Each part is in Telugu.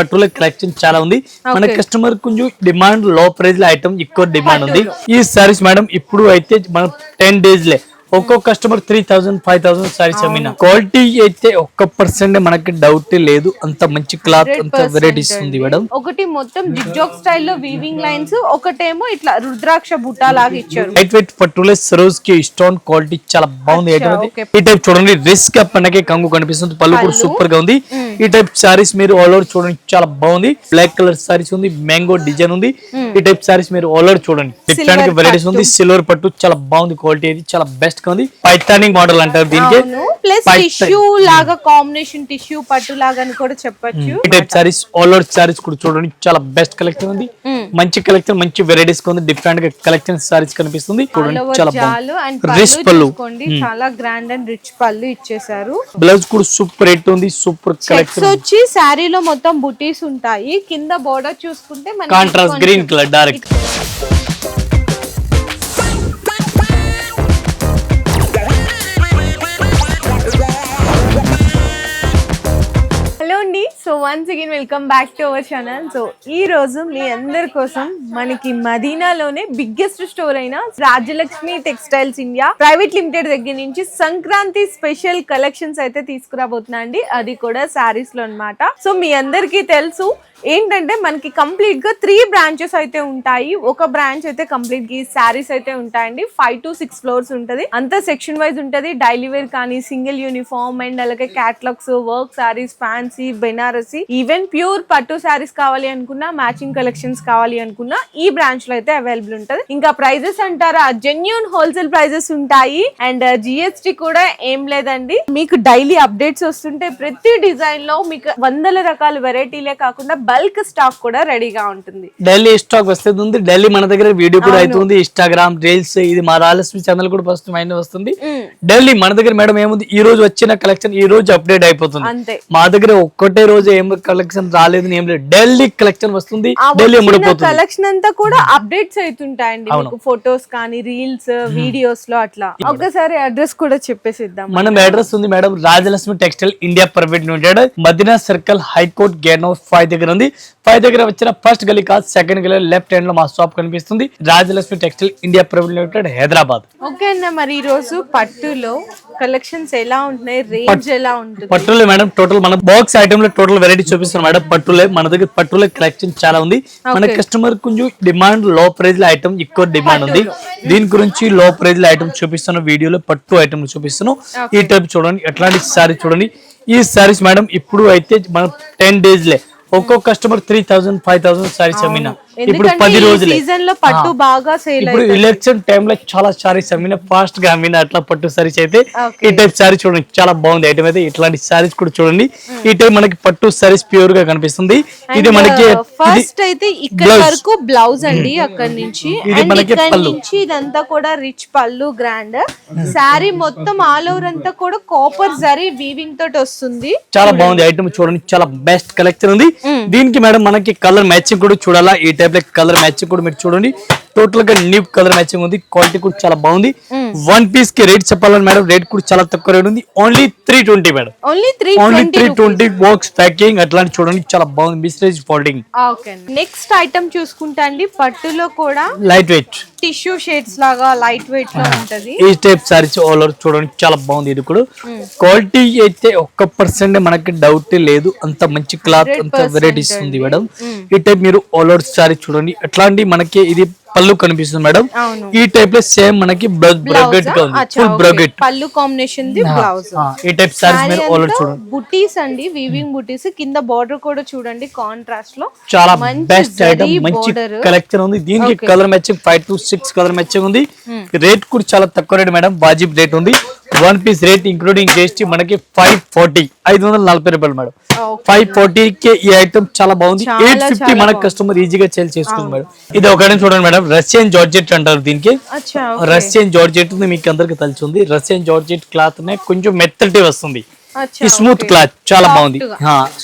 పట్టుల కలెక్షన్ చాలా ఉంది. మన. కస్టమర్ కొంచెం డిమాండ్లో ప్రైస్లో ఐటమ్ ఎక్కువ డిమాండ్ ఉంది. ఈ సారీస్ మేడం ఇప్పుడు అయితే మనం టెన్ డేస్ లే. ఒక్కొక్క customer three thousand five thousand sarees అమ్మిన. క్వాలిటీ అయితే ఒక్క పర్సెంట్ మనకి డౌట్ లేదు. అంత మంచి క్లాత్ అంత 100% వెరైటీస్ ఉంది మేడం. ఒకటి మొత్తం జిగ్జాగ్ స్టైల్లో వీవింగ్ లైన్స్ ఒకటేమో ఇట్లా రుద్రాక్ష బుట్ట లాగా ఇచ్చారు. లైట్ వెయిట్ పట్టులే సరోజ్కి స్టోన్ క్వాలిటీ చాలా బాగుంది. ఈ టైప్ చూడండి రిస్క్ మనకి కంగు కనిపిస్తుంది. పళ్ళు కూడా. సూపర్గా ఉంది. ఈ టైప్ సారీస్ మీరు ఆల్ ఓవర్ చూడండి చాలా బాగుంది. బ్లాక్ కలర్ సారీస్ ఉంది మ్యాంగో డిజైన్ ఉంది. ఈ టైప్ సారీస్ మీరు ఆల్ ఓవర్ చూడండి. డిఫరెంట్ వెరైటీస్ ఉంది. సిల్వర్ పట్టు చాలా బాగుంది క్వాలిటీ ఇది చాలా బెస్ట్ గా ఉంది పైథానిక్ మోడల్ అంటారు దీనికి. ప్లస్. టిష్యూ లాగా కాంబినేషన్ టిష్యూ పట్టు లాగా అని కూడా చెప్పొచ్చు. ఈ type sarees all over sarees కూడా చూడండి. చాలా బెస్ట్ కలెక్షన్ ఉంది. మంచి కలెక్షన్ మంచి వెరైటీస్ ఉంది డిఫరెంట్గా కలెక్షన్ సారీస్ కనిపిస్తుంది. చూడండి చాలా రిస్ పళ్ళు చాలా గ్రాండ్ అండ్ రిచ్ పళ్ళు ఇచ్చేసారు బ్లౌజ్ కూడా సూపర్ రేట్ ఉంది సూపర్ కలెక్షన్ వచ్చి శారీలో మొత్తం బుటీస్ ఉంటాయి. కింద బోర్డర్ చూసుకుంటే contrast green colour dark once again welcome back to our channel so ఈ రోజు మీ అందరి కోసం మనకి మదీనాలోనే బిగ్గెస్ట్ స్టోర్ అయిన Rajalakshmi textiles India private limited దగ్గర నుంచి సంక్రాంతి స్పెషల్ కలెక్షన్స్ అయితే తీసుకురాబోతున్నా అండి. అది కూడా శారీస్లో అన్నమాట. సో మీ అందరికీ తెలుసు ఏంటంటే మనకి కంప్లీట్గా త్రీ బ్రాంచెస్ అయితే ఉంటాయి. ఒక బ్రాంచ్ అయితే కంప్లీట్గా శారీస్ అయితే ఉంటాయండి. ఫైవ్ టు సిక్స్ ఫ్లోర్స్ ఉంటది. అంతా సెక్షన్ వైజ్ ఉంటది. డైలీ వేర్ కానీ సింగిల్ యూనిఫామ్ అండ్ అలాగే catalogues work sarees fancy Banarasi even pure పట్టు శారీస్ కావాలి అనుకున్నా మ్యాచింగ్ కలెక్షన్స్ కావాలి అనుకున్నా ఈ బ్రాంచ్లో అయితే అవైలబుల్ ఉంటది. ఇంకా ప్రైజెస్ అంటారా? జెన్యున్ హోల్సేల్ ప్రైజెస్ ఉంటాయి. అండ్ జిఎస్టి uh, కూడా ఏం లేదండి. మీకు డైలీ అప్డేట్స్ వస్తుంటే ప్రతి డిజైన్లో మీకు వందల రకాల వెరైటీలే కాకుండా బల్క్ స్టాక్ కూడా రెడీగా ఉంటుంది. ఢిల్లీ స్టాక్ వస్తుంది ఉంది. ఢిల్లీ మన దగ్గర వీడియో కూడా అవుతుంది ఇన్స్టాగ్రామ్ రీల్స్ ఇది మా రాయలసీమ ఛానల్ కూడా ఫస్ట్ మైండ్ వస్తుంది. ఢిల్లీ మన దగ్గర మేడం ఏముంది? ఈ రోజు వచ్చిన కలెక్షన్ ఈ రోజు అప్డేట్ అయిపోతుంది. మా దగ్గర ఒక్కటే రోజు ఏం కలెక్షన్ రాలేదు ఏం లేదు. ఢిల్లీ కలెక్షన్ వస్తుంది. అమ్ముడిపోతుంది కలెక్షన్ అంతా కూడా అప్డేట్స్ అవుతుంటాయండి. మీకు ఫొటోస్ కానీ రీల్స్ వీడియోస్లో అట్లా. ఒక్కసారి అడ్రస్ కూడా చెప్పేసిద్దాం. మనం అడ్రస్ ఉంది madam. Rajalakshmi textile India private limited Madina circle high court gate number five దగ్గర ఉంది. ఫైవ్ దగ్గర వచ్చిన ఫస్ట్ గలీ కాదు సెకండ్ గలీ లెఫ్ట్ హ్యాండ్లో మా షాప్ కనిపిస్తుంది. Rajalakshmi textile India private limited Hyderabad. Okay అన్న మరి ఈ రోజు పట్టులో కలెక్షన్స్ ఎలా ఉంటున్నాయి? రేంజ్ ఎలా ఉంటుంది? పట్టులే మేడం టోటల్ మన బాక్స్ ఐటమ్లో టోటల్ వెరైటీ చూపిస్తాం మేడం. పట్టులే మన దగ్గర పట్టులే కలెక్షన్ చాలా ఉంది. మన కస్టమర్ కొంచెం డిమాండ్లో ప్రైస్లో ఐటమ్ ఎక్కువ డిమాండ్ ఉంది. దీని గురించి లో ప్రైస్లో ఐటమ్ చూపిస్తాను వీడియోలో పట్టు ఐటమ్ చూపిస్తాను ఈ టైప్ చూడండి ఎట్లాంటి సారీ చూడండి. ఈ సారీస్ మేడం ఇప్పుడు అయితే మనం టెన్ డేస్ లే. ఒక్కొక్క customer three thousand five thousand sarees అమ్మిన. ఇప్పుడు పది రోజులే. సీజన్లో పట్టు బాగా సేల్ ఇప్పుడు ఎలక్షన్ టైం లో చాలా సారీస్ అమ్మిన ఫాస్ట్గా అమ్మిన అట్లా పట్టు సారీస్ అయితే. ఈ టైప్ సారీ చూడండి. చాలా బాగుంది. ఐటమ్ అయితే ఇట్లాంటి సారీస్ కూడా చూడండి. ఈ టైప్ మనకి పట్టు సారీస్ ప్యూర్గా కనిపిస్తుంది. ఇది మనకి ఫస్ట్ అయితే ఇక్కడ. వరకు బ్లౌజ్ అండి అక్కడ నుంచి. ఇది మనకి పళ్ళు. నుంచి ఇదంతా కూడా రిచ్ పళ్ళు గ్రాండ్ శారీ మొత్తం ఆల్ ఓవర్ అంతా కూడా కాపర్ జరీ వీవింగ్ తోటి వస్తుంది. చాలా బాగుంది. ఐటమ్ చూడండి. చాలా బెస్ట్ కలెక్షన్ ఉంది. దీనికి మేడం మనకి కలర్ మ్యాచింగ్ కూడా చూడాలా? ఈ టైప్ లో కలర్ మ్యాచింగ్ కూడా మీరు చూడండి. టోటల్గా న్యూ కలర్ మ్యాచింగ్ ఉంది. క్వాలిటీ కూడా చాలా బాగుంది. వన్ పీస్కి రేట్ చెప్పాలని మేడం రేట్ కూడా చాలా తక్కువ రేట్ ఉంది. Only three twenty madam only three only twenty three twenty box packing అట్లాంటి చూడండి చాలా బాగుంది. మిస్టేజ్ ఫోల్డింగ్ నెక్స్ట్ ఐటమ్ చూసుకుంటా అండి. పట్టులో కూడా లైట్ వెయిట్ టిష్యూ షేడ్స్ లాగా లైట్ వెయిట్లో ఉంటది. ఈ టైప్ సారీస్ ఆల్ ఓవర్ చూడండి చాలా బాగుంది ఇది కూడా. క్వాలిటీ అయితే ఒక్క పర్సెంట్ మనకి డౌట్ లేదు. అంత మంచి క్లాత్ అంత వెరైటీస్ ఉంది మేడం ఈ టైప్ మీరు ఆల్ ఓవర్ సారీ చూడండి. ఎట్లాంటి మనకి ఇది పళ్ళు కనిపిస్తుంది మేడం ఈ టైప్లో సేమ్ మనకి బ్రగెట్ అచ్చా, ఫుల్ పళ్ళు కాంబినేషన్ ది బ్లౌజ్. ఈ టైప్ సారీస్ మీరు ఆల్ ఓవర్ చూడండి. బుటీస్ అండి వీవింగ్ బుటీస్ కింద బార్డర్ కూడా చూడండి కాంట్రాస్ట్లో చాలా బెస్ట్ ఐటమ్ మంచి. కలెక్షన్ ఉంది. దీనికి colour matching five to six colour matching ఉంది. రేట్ కూడా చాలా తక్కువ రేట్ మేడం వాజిబ్ రేట్ ఉంది. One piece rate including GST మనకి ఫైవ్ ఫార్టీ ఐదు వందల నలభై రూపాయలు మేడం. ఫైవ్ ఫార్టీ కి ఈ ఐటమ్ చాలా బాగుంది. ఎయిట్ ఫిఫ్టీ చాలా మన బాగుంది. కస్టమర్ ఈజీగా సేల్ చేసుకుంది మేడం. ఇది ఒకటి చూడండి మేడం. రష్యన్ జార్జెట్ అంటారు దీనికి. రష్యన్ జార్జెట్ మీకు అందరికి తెలిసి ఉంది రష్యన్ జార్జెట్ క్లాత్ నే కొంచెం మెత్తటి వస్తుంది. ఈ స్మూత్ క్లాత్ చాలా బాగుంది.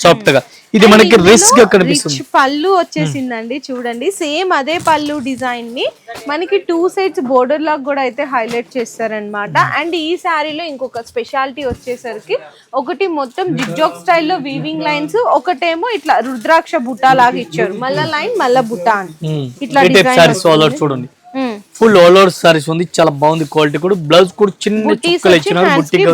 సాఫ్ట్గా. ఇది మనకి రిస్క్ కనిపిస్తుంది. పళ్ళు వచ్చేసిందండి చూడండి. సేమ్ అదే పళ్ళు డిజైన్ని మనకి టూ సైడ్స్ బోర్డర్ లాగా కూడా అయితే హైలైట్ చేస్తారనమాట అండ్ ఈ శారీలో ఇంకొక స్పెషాలిటీ వచ్చేసరికి ఒకటి మొత్తం జిగ్జాగ్ స్టైల్లో వీవింగ్ లైన్స్ ఒకటేమో ఇట్లా రుద్రాక్ష బుట్ట లాగా ఇచ్చారు. మళ్ళా లైన్ మళ్ళా బుట్ట అని. ఇట్లా ఆల్ అవుట్ చూడండి. ఫుల్ ఆల్ ఓవర్ సారీస్ ఉంది చాలా బాగుంది క్వాలిటీ కూడా. బ్లౌజ్ కూడా చిన్న చుక్కలు ఇచ్చినారు బుట్టికి.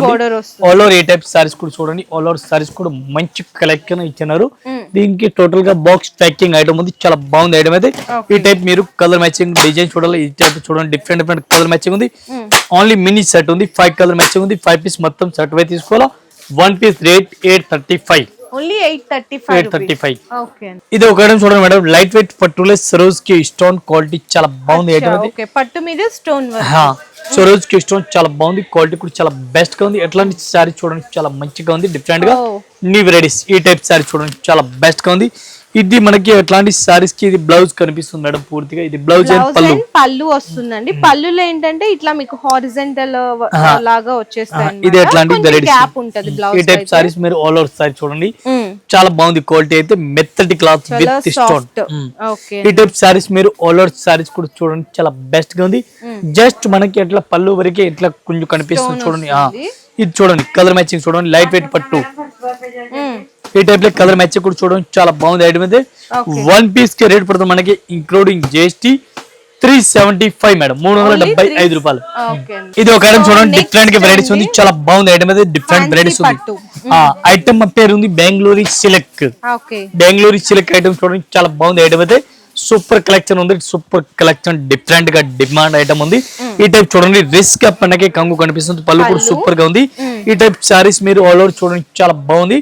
All over a type sarees కూడా చూడండి ఆల్ ఓవర్ సారీస్ కూడా మంచి కలెక్షన్ ఇచ్చినారు. దీనికి టోటల్గా బాక్స్ ప్యాకింగ్ ఐటమ్ ఉంది చాలా బాగుంది ఐటమ్ అయితే. ఈ టైప్ మీరు కలర్ మ్యాచింగ్ డిజైన్ చూడాలి ఈ టైప్ చూడండి డిఫరెంట్ డిఫరెంట్ కలర్ మ్యాచింగ్ ఉంది. ఓన్లీ మినీ సెట్ ఉంది ఫైవ్ కలర్ మ్యాచింగ్ ఉంది ఫైవ్ పీస్ మొత్తం సెట్ వై తీసుకోవాలా. One piece rate eight thirty five only eight thirty five eight thirty five ఇది ఒక ఐటమ్ చూడండి మేడం. లైట్ వెయిట్ పట్టులే సరోజ్కి స్టోన్ క్వాలిటీ చాలా బాగుంది. ఐటమ్ పట్టు మీద స్టోన్ సరోజ్కి స్టోన్ చాలా బాగుంది. క్వాలిటీ కూడా చాలా బెస్ట్గా ఉంది. ఎట్లాంటి సారీ చూడండి చాలా మంచిగా ఉంది. డిఫరెంట్గా Oh. న్యూ వెరైటీస్ ఈ టైప్ సారీ చూడండి చాలా బెస్ట్గా ఉంది. ఇది మనకి ఎట్లాంటి సారీస్కి ఇది బ్లౌజ్ కనిపిస్తుంది మేడం పూర్తిగా. ఇది బ్లౌజ్ అండ్ పళ్ళు. వస్తుందండి. పళ్ళులో ఏంటంటే ఇట్లా మీకు హారిజెంటల్ లాగా వచ్చేస్తాయి ఇది గ్యాప్ ఉంటది ఈ టైప్ సారీస్ మీరు ఆల్ ఓవర్ సారీ చూడండి. చాలా బాగుంది క్వాలిటీ అయితే. మెత్తటి క్లాత్ విత్ స్టోన్ ఈ టైప్ సారీస్ మీరు ఆల్ ఓవర్ సారీస్ కూడా చూడండి. చాలా బెస్ట్గా ఉంది. జస్ట్ మనకి ఎట్లా పళ్ళు వరకే ఇట్లా కొంచెం కనిపిస్తుంది చూడండి. ఇది చూడండి. కలర్ మ్యాచింగ్ చూడండి. లైట్ వెయిట్ పట్టు ఈ టైప్లో కలర్ మ్యాచింగ్ కూడా చూడండి చాలా బాగుంది ఐటమ్ అయితే. వన్ పీస్కి రేట్ పడుతుంది మనకి including GST three seventy five madam మూడు వందల డెబ్బై ఐదు రూపాయలు. ఇది ఒక ఐటమ్ చూడండి డిఫరెంట్గా వెరైటీస్ ఉంది చాలా బాగుంది ఐటమ్ అయితే డిఫరెంట్ వెరైటీస్ ఉంది. పట్టు. ఐటమ్ పేరు ఉంది Bengaluru silk Bengaluru silk item చూడండి చాలా బాగుంది ఐటమ్ అయితే. సూపర్ కలెక్షన్ ఉంది. సూపర్ కలెక్షన్ డిఫరెంట్గా డిమాండ్ ఐటమ్ ఉంది. ఈ టైప్ చూడండి రిస్క్ పన్నకి కంగు కనిపిస్తుంది. పళ్ళు కూడా సూపర్గా ఉంది. ఈ టైప్ సారీస్ మీరు ఆల్ ఓవర్ చూడండి చాలా బాగుంది.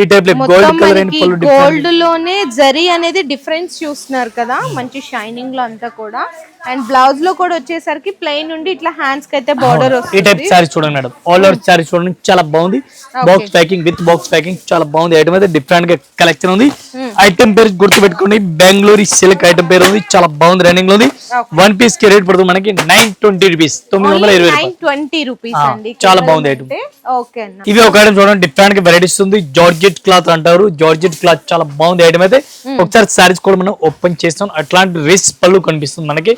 ఈ టైప్ గోల్డ్ కలర్ పళ్ళు గోల్డ్లోనే జరీ అనేది డిఫరెన్స్ చూస్తున్నారు కదా మంచి షైనింగ్లో అంతా కూడా. అండ్ బ్లౌజ్లో కూడా వచ్చేసరికి ప్లెయిన్ నుండి ఇట్లా హ్యాండ్స్కి అయితే బార్డర్ ఈ టైప్ సారీ చూడండి మేడం. ఆల్ ఓవర్ సారీ చూడండి చాలా బాగుంది. Box packing with box packing చాలా బాగుంది. ఐటమ్ అయితే డిఫరెంట్గా కలెక్షన్ ఉంది. ఐటమ్ పేరు గుర్తు పెట్టుకోండి బెంగళూరు సిల్క్ ఐటమ్ పేరు ఉంది. చాలా బాగుంది రన్నింగ్లో ఉంది వన్ పీస్కి రేట్ పడుతుంది మనకి నైన్ ట్వంటీ రూపీస్ తొమ్మిది వందల ఇరవై రూపాయలు. చాలా బాగుంది అన్న. ఇవి ఒక ఐటమ్ చూడండి. డిఫరెంట్గా వెరైటీస్ ఉంది. జార్జెట్ క్లాత్ అంటారు. జార్జెట్ క్లాత్ చాలా బాగుంది ఐటమ్ అయితే. ఒకసారి సారీస్ కూడా మనం ఓపెన్ చేస్తాం. అట్లాంటి రిస్ పళ్ళు కనిపిస్తుంది మనకి.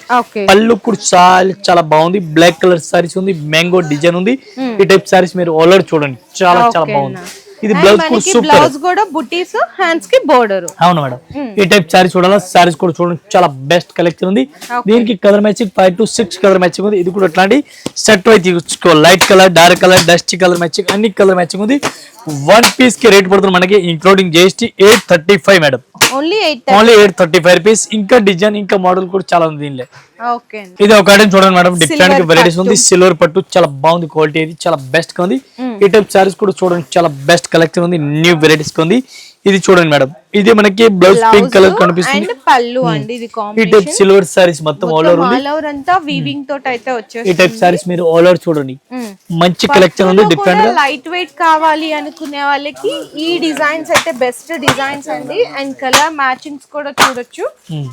పళ్ళు కూడా చాలా చాలా బాగుంది. బ్లాక్ కలర్ సారీస్ ఉంది. మ్యాంగో డిజైన్ ఉంది. ఈ టైప్ సారీస్ మీరు ఆల్రెడీ చూడండి. చాలా చాలా బాగుంది. ఇది బ్లౌజ్ కూడా సూపర్ బ్లౌజ్ కూడా బుటీస్ హ్యాండ్స్కి బోర్డర్ అవును మేడం. ఈ టైప్ సారీస్ చూడాలా? సారీస్ కూడా చూడండి చాలా బెస్ట్ కలెక్షన్ ఉంది. దీనికి colour matching five to six colour matching ఉంది. ఇది కూడా అట్లాంటి సెట్ అయితే తీసుకోవాలి light colour dark colour dust colour matching అన్ని కలర్ మ్యాచింగ్ ఉంది. వన్ పీస్కి రేట్ పడుతుంది మనకి including GST eight thirty five madam only eight thirty five rupees ఇంకా డిజైన్ ఇంకా మోడల్ కూడా చాలా ఉంది దీనిలో. ఇది ఒక ఐటమ్ చూడండి మేడం డిఫరెంట్ వెరైటీస్ ఉంది. సిల్వర్ పట్టు చాలా బాగుంది క్వాలిటీ ఇది చాలా బెస్ట్గా ఉంది. ఈ టైప్ సారీస్ కూడా చూడండి చాలా బెస్ట్ కలెక్షన్ ఉంది. న్యూ వెరైటీస్ ఉంది. ఇది చూడండి మేడం. ఇది మనకి బ్లౌజ్ పింక్ కలర్ కనిపిస్తుంది. పళ్ళు అండి ఇది ఈ టైప్ సిల్వర్ సారీస్ మొత్తం ఆల్ ఓవర్ ఉంది. ఆల్ ఓవర్ అంతా వీవింగ్ తోటి అయితే ఈ వచ్చేస్తుంది. టైప్ సారీస్ మీరు ఆల్ ఓవర్ చూడండి. మంచి కలెక్షన్ ఉంది డిఫరెంట్గా. లైట్ వెయిట్ కావాలి అనుకునే వాళ్ళకి ఈ డిజైన్స్ అయితే బెస్ట్ డిజైన్స్ అండి. అండ్ కలర్ మ్యాచింగ్స్ కూడా చూడొచ్చు.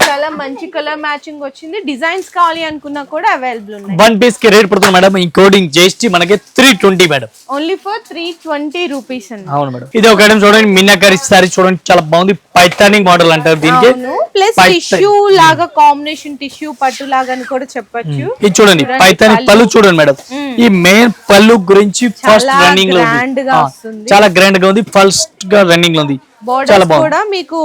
చాలా మంచి కలర్ మ్యాచింగ్ వచ్చింది. డిజైన్స్ కావాలి అనుకున్నా కూడా అవైలబుల్ ఉన్నాయి. వన్ పీస్కి రేట్ పడుతుంది మేడం. ఇంక్లూడింగ్ జిఎస్టీ మనకి three twenty madam. Only for three twenty rupees అండి. అవును మేడం. ఇది ఒక ఐటమ్ చూడండి. మీనాకరి సారీ చూడండి చాలా బాగుంది. పైథానిక్ మోడల్ అంటారు దీనికి. ప్లస్. టిష్యూ లాగా కాంబినేషన్ టిష్యూ పట్టు లాగా అని కూడా చెప్పొచ్చు. ఇది చూడండి పైథానిక్ పళ్ళు. చూడండి మేడం. ఈ మెయిన్ పళ్ళు గురించి ఫస్ట్ రన్నింగ్లో. చాలా గ్రాండ్గా ఉంది ఫస్ట్గా రన్నింగ్లో ఉంది. బోర్డర్స్ బాగుంది. కూడా మీకు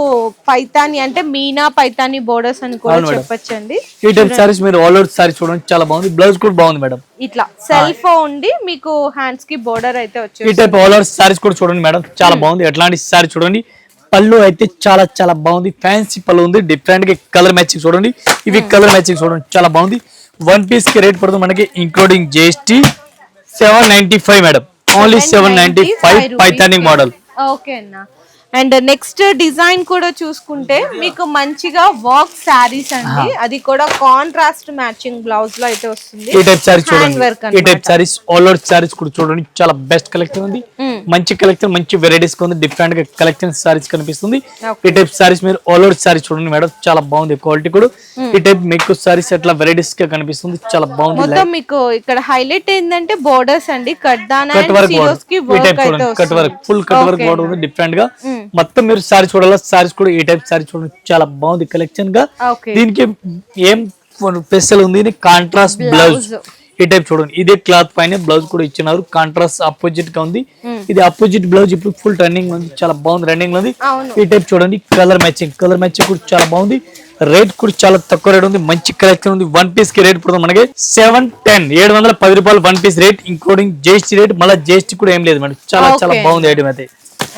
పైతాని అంటే మీనా పైతాని బోర్డర్స్ అని కూడా అవును మేడం. చెప్పొచ్చండి. ఈ టైప్ సారీస్ మీరు ఆల్ సారీ చూడండి చాలా బాగుంది. బ్లౌజ్ కూడా బాగుంది మేడం. ఇట్లా సెల్ఫ్ ఉండి మీకు హ్యాండ్స్కి బోర్డర్ అయితే ఈ వచ్చేసి టైప్ ఆల్ ఓవర్ సారీస్ కూడా చూడండి మేడం చాలా బాగుంది. ఎట్లాంటి సారీ చూడండి పళ్ళు అయితే చాలా చాలా బాగుంది. ఫ్యాన్సీ పళ్ళు ఉంది డిఫరెంట్గా కలర్ మ్యాచింగ్ చూడండి. ఇవి కలర్ మ్యాచింగ్ చూడండి చాలా బాగుంది. వన్ పీస్కి రేట్ పడుతుంది మనకి including GST seven ninety five madam. Only seven ninety five పైథానిక్ model okay అన్న. అండ్ నెక్స్ట్ డిజైన్ కూడా చూసుకుంటే మీకు మంచిగా వర్క్ శారీస్ అండి. అది కూడా కాంట్రాస్ట్ మ్యాచింగ్ బ్లౌజ్లో అయితే వస్తుంది. ఈ టైప్ సారీస్ చూడండి. ఈ type sarees all over sarees కూడా చూడండి. చాలా బెస్ట్ కలెక్షన్ ఉంది. మంచి కలెక్షన్ మంచి వెరైటీస్ ఉంది డిఫరెంట్గా కలెక్షన్ సారీస్ కనిపిస్తుంది. ఈ టైప్ సారీస్ మీరు ఆల్ ఓవర్ సారీస్ చూడండి మేడం చాలా బాగుంది క్వాలిటీ కూడా. ఈ టైప్ మీకు సారీస్ అట్లా వెరైటీస్గా కనిపిస్తుంది చాలా బాగుంది మొత్తం మీకు ఇక్కడ హైలైట్ ఏంటంటే బోర్డర్స్ అండి. Cut work cut work full cut work border ఉంది డిఫరెంట్గా. మొత్తం మీరు సారీ చూడాలా సారీస్ కూడా ఈ టైప్ సారీ చూడండి చాలా బాగుంది కలెక్షన్గా. దీనికి ఏం స్పెషల్ ఉంది? కాంట్రాస్ట్ బ్లౌజ్ ఈ టైప్ చూడండి. ఇదే క్లాత్ పైన బ్లౌజ్ కూడా ఇచ్చినారు. కాంట్రాస్ట్ అపోజిట్గా ఉంది. ఇది అపోజిట్ బ్లౌజ్ ఇప్పుడు ఫుల్ రన్నింగ్ ఉంది. చాలా బాగుంది రన్నింగ్ ఉంది. ఈ టైప్ చూడండి. కలర్ మ్యాచింగ్ కలర్ మ్యాచింగ్ కూడా చాలా బాగుంది. రేట్ కూడా చాలా తక్కువ రేట్ ఉంది. మంచి కలెక్షన్ ఉంది. వన్ పీస్కి రేట్ పడుతుంది మనకి సెవెన్ టెన్ ఏడు వందల పది రూపాయలు one piece rate including GST rate మళ్ళీ జిఎస్టీ కూడా ఏం లేదు మేడం. చాలా చాలా. బాగుంది ఐటమ్ అయితే.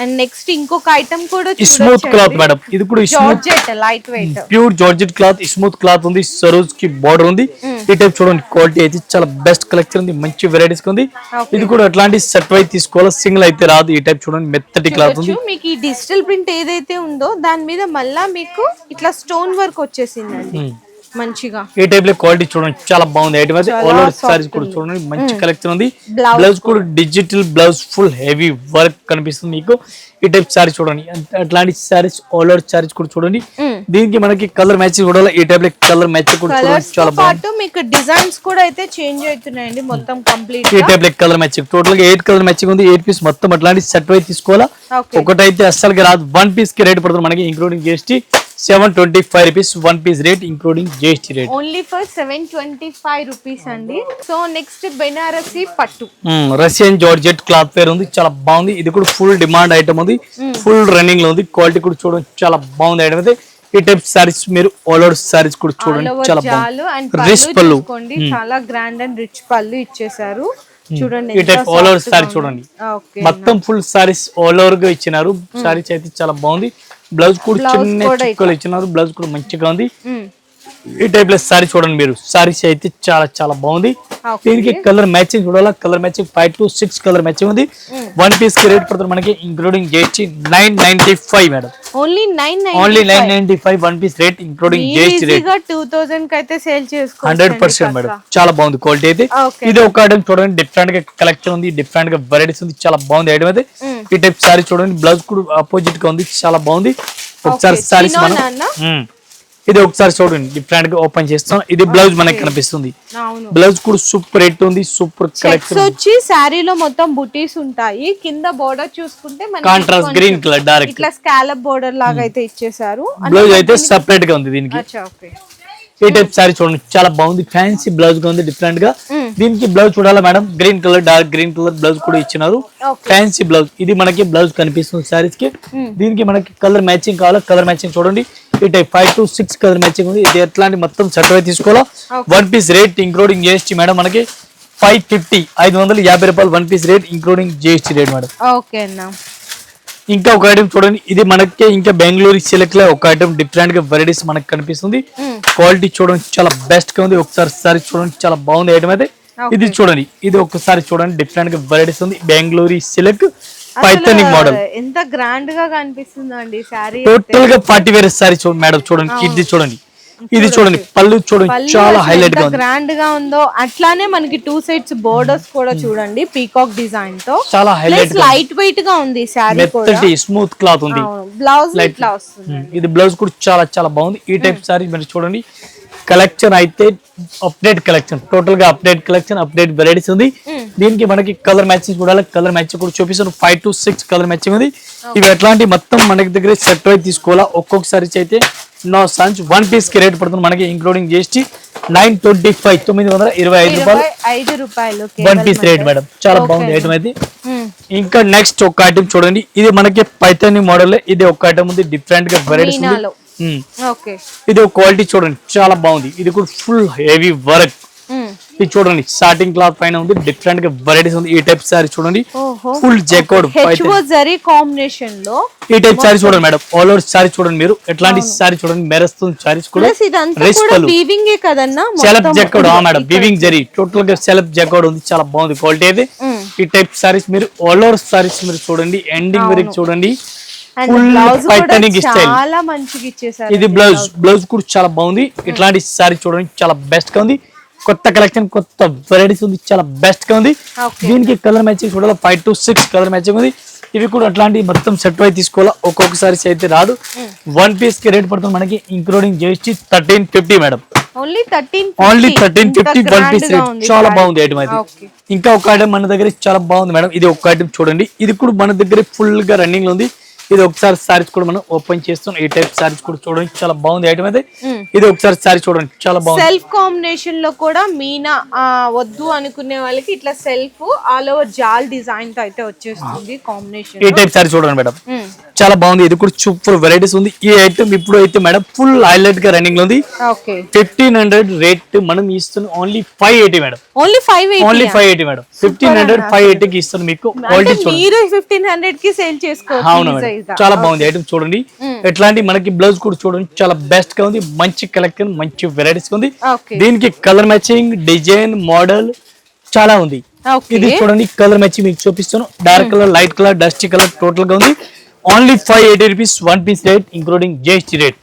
అండ్ నెక్స్ట్ ఇంకొక ఐటమ్ కూడా స్మూత్ క్లాత్ మేడం ఇది కూడా georgette light weight pure georgette cloth smooth cloth ఉంది. సరోజ్కి బార్డర్ ఉంది ఈ టైప్ చూడండి క్వాలిటీ అయితే చాలా బెస్ట్ కలెక్షన్ ఉంది. మంచి వెరైటీస్ ఉంది. ఇది కూడా అట్లాంటి సెట్ వైజ్ తీసుకోవాలి? సింగిల్ అయితే రాదు. ఈ టైప్ చూడండి మెత్తటి క్లాత్ ఉంది. మీకు ఈ డిజిటల్ ప్రింట్ ఏదైతే ఉందో దాని మీద మళ్ళా మీకు ఇట్లా స్టోన్ వర్క్ వచ్చేసిందండి. మంచిగా. ఈ టైప్లో క్వాలిటీ చూడండి చాలా బాగుంది. ఐటమ్ అయితే ఆల్ ఓవర్ సారీస్ కూడా చూడండి మంచి కలెక్షన్ ఉంది. బ్లౌజ్ కూడా digital blouse full heavy work కనిపిస్తుంది మీకు. ఈ టైప్ సారీ చూడండి అట్లాంటి సారీస్ ఆల్ ఓవర్ సారీస్ కూడా చూడండి. దీనికి మనకి కలర్ మ్యాచ్ కూడా ఈ టైప్లో కలర్ మ్యాచ్ కూడా చూడండి చాలా బాగుంది. మీకు డిజైన్స్ కూడా అయితే చేంజ్ అవుతున్నాయండి మొత్తం కంప్లీట్ ఈ టైప్లో కలర్ మ్యాచింగ్ టోటల్గా ఎయిట్ కలర్ మ్యాచింగ్ ఉంది. ఎయిట్ పీస్ మొత్తం అట్లాంటి సెట్ వైజ్ తీసుకోవాలా. ఒకటైతే అస్సలకి రాదు. వన్ పీస్కి రేట్ పడుతుంది మనకి including GST seven twenty five rupees one piece rate including GST rate only for seven twenty five rupees అండి. సో నెక్స్ట్ బెనారసి పట్టు రష్యన్ జార్జెట్ క్లాత్ పేర్ ఉంది చాలా బాగుంది. ఇది కూడా ఫుల్ డిమాండ్ ఐటమ్ ఉంది. ఫుల్ రన్నింగ్లో ఉంది. క్వాలిటీ కూడా చూడండి చాలా బాగుంది ఐటమ్ అయితే. ఈ టైప్ సారీస్ మీరు ఆల్ ఓవర్ సారీస్ కూడా చూడండి చాలా బాగుంది. రిచ్ పళ్ళు చాలా గ్రాండ్ అండ్ రిచ్ పళ్ళు ఇచ్చేసారు చూడండి ఈ టైప్ ఆల్ ఓవర్ సారీ చూడండి. ఓకే మొత్తం ఫుల్ సారీస్ ఆల్ ఓవర్గా ఇచ్చినారు. సారీస్ అయితే చాలా బాగుంది. బ్లౌజ్ కూడా చిన్న చుక్కలు ఇచ్చినారు. బ్లౌజ్ కూడా మంచిగా ఉంది. ఈ టైప్లో సారీ చూడండి మీరు. సారీస్ అయితే చాలా చాలా బాగుంది. దీనికి కలర్ మ్యాచింగ్ చూడాలా? Colour matching five to six colour matching ఉంది. వన్ పీస్కి రేట్ పడుతుంది మనకి including GST nine ninety five madam only nine only nine nine ninety five one piece rate including GST rate two thousand అయితే సేల్ చేసుకోవచ్చు హండ్రెడ్ పర్సెంట్ మేడం చాలా బాగుంది క్వాలిటీ అయితే. ఇది ఒక ఐటమ్ చూడండి డిఫరెంట్గా కలెక్షన్ ఉంది డిఫరెంట్గా వెరైటీస్ ఉంది చాలా బాగుంది ఐటమ్ అయితే. ఈ టైప్ సారీ చూడండి బ్లౌజ్ కూడా ఆపోజిట్గా ఉంది చాలా బాగుంది. ఒకసారి. సారీస్ మనం. ఇది ఒకసారి చూడండి. డిఫరెంట్గా ఓపెన్ చేస్తాం. ఇది బ్లౌజ్ మనకి కనిపిస్తుంది. బ్లౌజ్ కూడా సూపర్ రేట్ ఉంది సూపర్ కలెక్షన్ వచ్చి శారీలో మొత్తం బుటీస్ ఉంటాయి. కింద బోర్డర్ చూసుకుంటే కాంట్రాస్ట్ గ్రీన్ కలర్ డైరెక్ట్ ఇట్లా స్కాలప్ బోర్డర్ లాగా అయితే ఇచ్చేసారు బ్లౌజ్ అయితే సెపరేట్గా ఉంది దీనికి. ఈ టైప్ సారీ చూడండి. చాలా బాగుంది ఫ్యాన్సీ బ్లౌజ్గా ఉంది డిఫరెంట్గా. దీనికి బ్లౌజ్ చూడాలా madam? Green colour dark green colour blouse కూడా ఇచ్చినారు. ఫ్యాన్సీ బ్లౌజ్ ఇది మనకి బ్లౌజ్ కనిపిస్తుంది సారీస్కి దీనికి మనకి కలర్ మ్యాచింగ్ కావాలా? కలర్ మ్యాచింగ్ చూడండి. ఈ type five to six colour matching ఉంది. ఇది ఎట్లాంటి మొత్తం సెట్ తీసుకోవాలా? One piece rate including GST madam మనకి ఫైవ్ ఫిఫ్టీ ఐదు వందల యాభై రూపాయలు one piece rate including GST rate madam okay అన్న. ఇంకా ఒక ఐటమ్ చూడండి. ఇది మనకి ఇంకా బెంగళూరు సిలెక్ట్లో ఒక ఐటమ్ డిఫరెంట్గా వెరైటీస్ మనకి కనిపిస్తుంది. క్వాలిటీ చూడండి చాలా బెస్ట్గా ఉంది. ఒకసారి సారీ చూడండి చాలా బాగుంది ఐటమ్ అయితే. ఇది చూడండి. ఇది ఒకసారి చూడండి డిఫరెంట్గా వెరైటీస్ ఉంది. బెంగళూరు సిలెక్ట్ పైథానిక్ మోడల్ ఎంత గ్రాండ్గా కనిపిస్తుందో అండి శారీ టోటల్గా పార్టీ వేర్ సారీ చూడండి మేడం చూడండి ఇది చూడండి. ఇది చూడండి. పళ్ళు చూడండి చాలా హైలైట్గా గ్రాండ్గా ఉందో అట్లానే మనకి టూ సైడ్స్ బోర్డర్స్ కూడా చూడండి పీకాక్ డిజైన్తో. చాలా హైలైట్ లైట్ వెయిట్గా ఉంది మెత్తటి స్మూత్ క్లాత్ ఉంది. బ్లౌజ్ ఉమ్, ఇది బ్లౌజ్ కూడా చాలా చాలా బాగుంది. ఈ టైప్ సారీ మీరు చూడండి కలెక్షన్ అయితే అప్డేట్ కలెక్షన్. టోటల్గా అప్డేట్ కలెక్షన్ అప్డేట్ వెరైటీస్ ఉంది. దీనికి మనకి కలర్ మ్యాచింగ్ కూడా కలర్ మ్యాచింగ్ కూడా చూపిస్తాను. Five to six colour matching ఉంది. ఇవి ఎట్లాంటి మొత్తం మనకి దగ్గర సెట్ వైజ్ తీసుకోవాలా? ఒక్కొక్కసారి అయితే నో సంచ్ వన్ పీస్కి రేట్ పడుతుంది మనకి including GST nine twenty five తొమ్మిది వందల ఇరవై ఐదు రూపాయలు. ఐదు రూపాయలు వన్ పీస్ రేట్ మేడం చాలా బాగుంది ఐటమ్ అయితే. ఇంకా నెక్స్ట్ ఒక ఐటమ్ చూడండి. ఇది మనకి పైతాని మోడల్ ఇది ఒక ఐటమ్ ఉంది. డిఫరెంట్గా వెరైటీస్ ఉంది. ఇది ఒక క్వాలిటీ చూడండి చాలా బాగుంది. ఇది కూడా ఫుల్ హెవీ వర్క్ ఇది చూడండి స్టార్టింగ్ క్లాత్ పైన ఉంది డిఫరెంట్గా వెరైటీస్ ఉంది. ఈ టైప్ సారీ చూడండి ఫుల్ జెకోడ్ జరీ కాంబినేషన్లో ఈ టైప్ సారీ చూడండి మేడం ఆల్ ఓవర్ సారీ చూడండి మీరు. ఎట్లాంటి సారీ చూడండి మెరుస్తుంది సారీస్ కూడా వీవింగ్ సెలబ్ జెకోడ్ మేడం వివింగ్ జరీ టోటల్గా సెలబ్ జెకోడ్ ఉంది. చాలా బాగుంది క్వాలిటీ అయితే. ఈ టైప్ సారీస్ మీరు ఆల్ ఓవర్ సారీస్ మీరు చూడండి. ఎండింగ్ వరకు చూడండి. చాలా మంచిగా ఇచ్చేసారు ఇది బ్లౌజ్ బ్లౌజ్ కూడా చాలా బాగుంది. ఇట్లాంటి సారీ చూడండి చాలా బెస్ట్గా ఉంది. కొత్త కలెక్షన్ కొత్త వెరైటీస్ ఉంది. చాలా బెస్ట్గా ఉంది. దీనికి కలర్ మ్యాచింగ్ చూడాలి? Five to six colour matching ఉంది. ఇవి కూడా అట్లాంటి మొత్తం సెట్ అయి తీసుకోవాలా? ఒక్కొక్క సారీస్ అయితే రాదు. వన్ పీస్కి రేట్ పడుతుంది మనకి including GST thirteen fifty madam only thirteen fifty one piece rate చాలా బాగుంది ఐటమ్ అయితే ఇంకా ఒక ఐటమ్ మన దగ్గర చాలా బాగుంది మేడం ఇది ఒక ఐటమ్ చూడండి. ఇది కూడా మన దగ్గర ఫుల్గా రన్నింగ్లో ఉంది. ఇది ఒకసారి సారీస్ కూడా మనం ఓపెన్ చేస్తాం ఈ టైప్ సారీస్ కూడా చూడండి చాలా బాగుంది ఐటమ్ అయితే. ఇది ఒకసారి సారీ చూడండి చాలా బాగుంది. సెల్ఫ్ కాంబినేషన్లో కూడా మీనా వద్దు అనుకునే వాళ్ళకి ఇట్లా సెల్ఫ్ ఆల్ ఓవర్ జాల్ డిజైన్తో అయితే వచ్చేస్తుంది కాంబినేషన్ ఈ టైప్ సారీ చూడండి మేడం. చాలా బాగుంది. ఇది కూడా సూపర్ వెరైటీస్ ఉంది. ఈ ఐటమ్ ఇప్పుడు అయితే మేడం ఫుల్ హైలైట్గా రన్నింగ్లో ఉంది. ఓకే ఫిఫ్టీన్ హండ్రెడ్ రేట్ మనం ఇస్తున్నాం only five eighty madam. Only five only five eighty madam. Fifteen hundred five ఎయిటీకి ఇస్తాను మీకు క్వాలిటీ మీరు ఫిఫ్టీన్ హండ్రెడ్కి సేల్ చేసుకోవచ్చు అవును మేడం. చాలా బాగుంది. ఐటమ్ చూడండి. ఎట్లాంటి మనకి బ్లౌజ్ కూడా చూడండి. చాలా బెస్ట్గా ఉంది. మంచి కలెక్షన్ మంచి వెరైటీస్ ఉంది. దీనికి కలర్ మ్యాచింగ్ డిజైన్ మోడల్ చాలా ఉంది. ఇది చూడండి. కలర్ మ్యాచింగ్ మీకు చూపిస్తాను. Dark colour light colour dust colour టోటల్గా ఉంది. Only five eighty rupees one piece rate including GST rate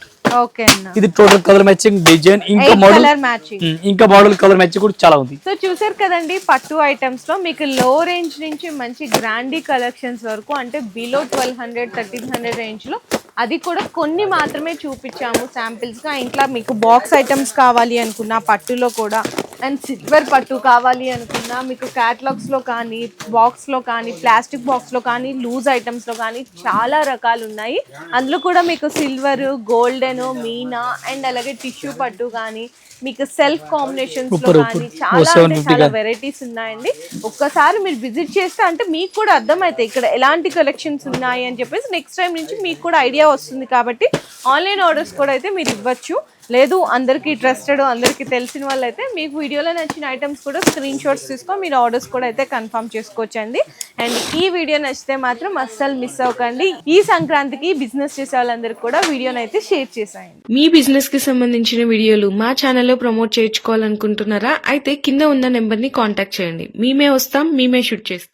ఇది టోటల్ కలర్ మ్యాచింగ్ డిజైన్ ఇంకా మోడల్ మ్యాచింగ్ ఇంకా మోడల్ కలర్ మ్యాచింగ్ కూడా చాలా ఉంది. సో చూసారు కదండి పట్టు ఐటమ్స్లో మీకు లో రేంజ్ నుంచి మంచి గ్రాండీ కలెక్షన్స్ వరకు అంటే below twelve hundred thirteen hundred రేంజ్లో అది కూడా కొన్ని మాత్రమే చూపించాము శాంపిల్స్గా. ఇంట్లో మీకు బాక్స్ ఐటమ్స్ కావాలి అనుకున్నా పట్టులో కూడా అండ్ సిల్వర్ పట్టు కావాలి అనుకున్నా మీకు క్యాటలాగ్స్లో కానీ బాక్స్లో కానీ ప్లాస్టిక్ బాక్స్లో కానీ లూజ్ ఐటమ్స్లో కానీ చాలా రకాలు ఉన్నాయి అందులో కూడా మీకు సిల్వర్ గోల్డెన్ మీనా అండ్ అలాగే టిష్యూ పట్టు కానీ మీకు సెల్ఫ్ కాంబినేషన్స్లో కానీ. చాలా అంటే 750 చాలా. వెరైటీస్ ఉన్నాయండి ఒక్కసారి మీరు విజిట్ చేస్తే అంటే మీకు కూడా అర్థమవుతాయి ఇక్కడ ఎలాంటి కలెక్షన్స్ ఉన్నాయి అని చెప్పేసి నెక్స్ట్ టైం నుంచి మీకు కూడా ఐడియా వస్తుంది కాబట్టి ఆన్లైన్ ఆర్డర్స్ కూడా అయితే మీరు ఇవ్వచ్చు లేదు అందరికీ ట్రస్టెడ్ అందరికీ తెలిసిన వాళ్ళైతే మీకు వీడియోలో నచ్చిన ఐటమ్స్ కూడా స్క్రీన్ షాట్స్ తీసుకొని మీరు ఆర్డర్స్ కూడా అయితే కన్ఫర్మ్ చేసుకోవచ్చండి. అండ్ ఈ వీడియో నచ్చితే మాత్రం అస్సలు మిస్ అవ్వకండి. ఈ సంక్రాంతికి బిజినెస్ చేసే వాళ్ళందరికీ కూడా వీడియోని అయితే షేర్ చేసాయండి. మీ బిజినెస్కి సంబంధించిన వీడియోలు మా ఛానల్లో ప్రమోట్ చేయించుకోవాలనుకుంటున్నారా? అయితే కింద ఉన్న నెంబర్ని కాంటాక్ట్ చేయండి. మేమే వస్తాం మేమే షూట్ చేస్తాం.